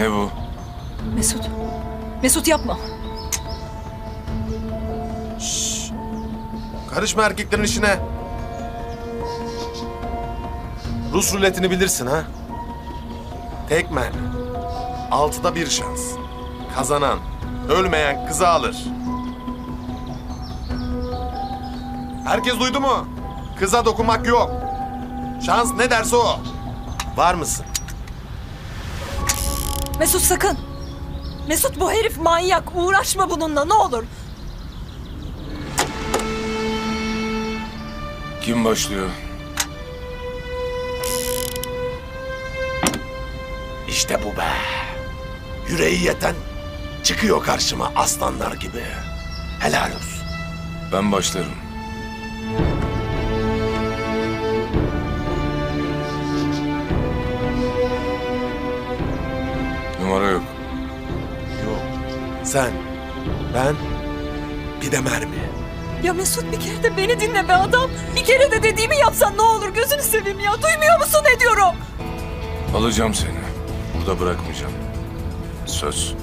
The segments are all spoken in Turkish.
Ne bu? Mesut. Mesut yapma. Karışma erkeklerin işine. Rus ruletini bilirsin ha? Tek mermi. Altıda bir şans. Kazanan, ölmeyen kızı alır. Herkes duydu mu? Kıza dokunmak yok. Şans ne derse o. Var mısın? Mesut sakın. Mesut bu herif manyak. Uğraşma bununla ne olur. Kim başlıyor? İşte bu be. Yüreği yeten çıkıyor karşıma aslanlar gibi. Helal olsun. Ben başlarım. Numara yok. Yok. Sen, ben, bir de mermi. Ya Mesut bir kere de beni dinle be adam. Bir kere de dediğimi yapsan ne olur gözünü seveyim ya. Duymuyor musun ne diyorum? Alacağım seni. Burada bırakmayacağım. Söz.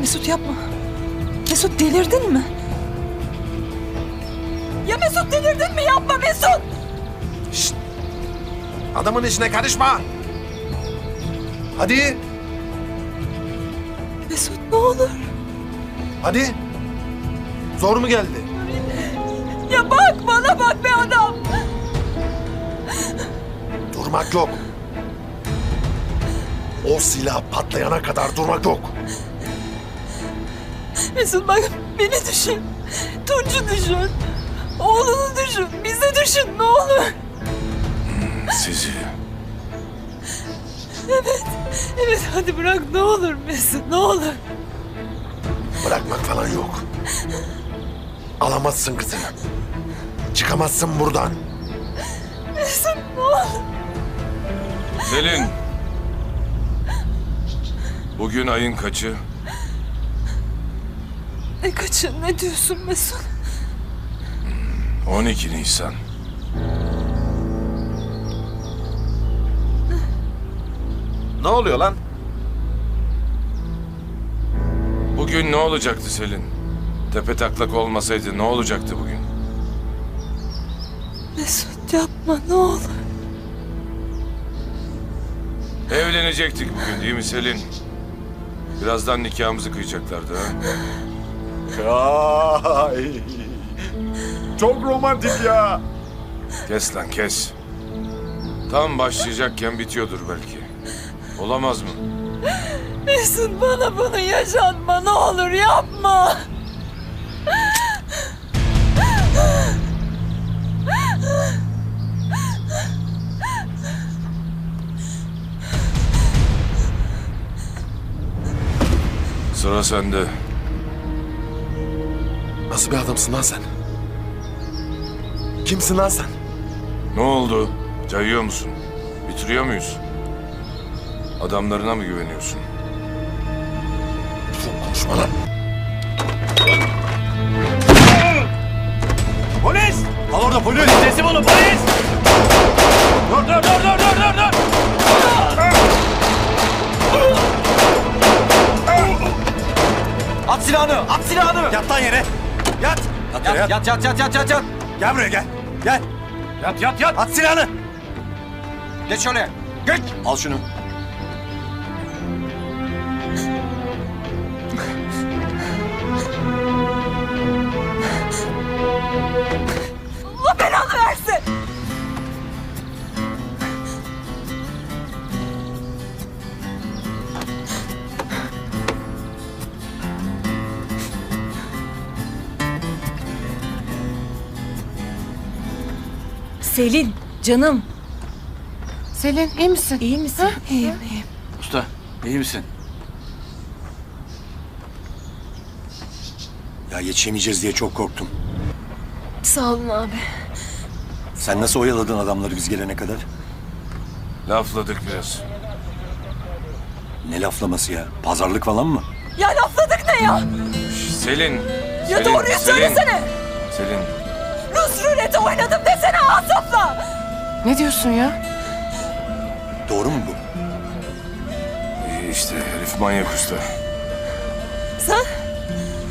Mesut yapma. Mesut delirdin mi? Ya Mesut delirdin mi? Yapma Mesut. Şşt! Adamın işine karışma. Hadi, Mesut ne olur. hadi. Zor mu geldi? Ya bak bana bak be adam. Durmak yok. O silah patlayana kadar durmak yok. Mesut bak beni düşün. Tunç'u düşün. Oğlunu düşün. Bizi düşün ne olur. Sizi. Evet hadi bırak ne olur Mesut ne olur. Bırakmak falan yok. Alamazsın kızını. Çıkamazsın buradan. Mesut ne olur. Selin. Bugün ayın kaçı? Ne kaçın ne diyorsun Mesut? 12 Nisan. Ne oluyor lan? Bugün ne olacaktı Selin? Tepe taklak olmasaydı ne olacaktı bugün? Mesut yapma ne olur. Evlenecektik bugün değil mi Selin? Birazdan nikahımızı kıyacaklardı ha? Ay. Çok romantik ya. Kes lan kes. Tam başlayacakken bitiyordur belki. Olamaz mı? Mesut bana bunu yaşatma ne olur yapma. Sıra sende. Nasıl bir adamsın lan sen? Kimsin lan sen? Ne oldu? Cayıyor musun? Bitiriyor muyuz? Adamlarına mı güveniyorsun? Çok konuşma lan. Polis! Al orada polis! Teslim olun polis! Dur dur dur dur dur dur dur! At silahını! At silahını! Yat lan yere! Yat! Yat yat yat yat yat yat yat yat! Gel buraya gel! Gel! Yat yat yat! At silahını! Geç şöyle! Geç! Al şunu. Selin, canım. Selin iyi misin? İyi misin? İyiyim, iyiyim. Usta iyi misin? Ya yetişemeyeceğiz diye çok korktum. Sağ olun abi. Sen nasıl oyaladın adamları biz gelene kadar? Lafladık biraz. Ne laflaması ya? Pazarlık falan mı? Ya lafladık ne ya? Selin. Ya Selin, doğruyu Selin. söylesene. Ne diyorsun ya? Doğru mu bu? işte herif manyak usta. Sen,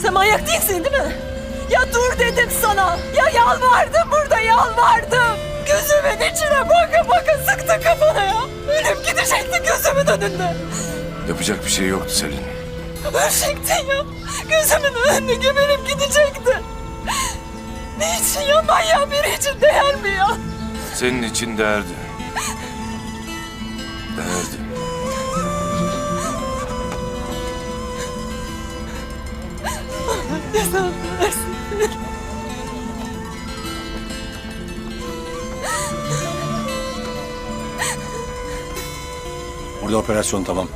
sen manyak değilsin değil mi? Ya dur dedim sana. Ya yalvardım burada yalvardım. Gözümün içine baka baka sıktı kafana ya. Ölüm gidecekti gözümün önünde. Yapacak bir şey yoktu Selin. Ölecektin ya. Gözümün önünde geberip gidecekti. Niçin ya manyak biri için değer mi ya? Senin için değerdi. Değerdi. Cezanı versin. Burada operasyon tamam.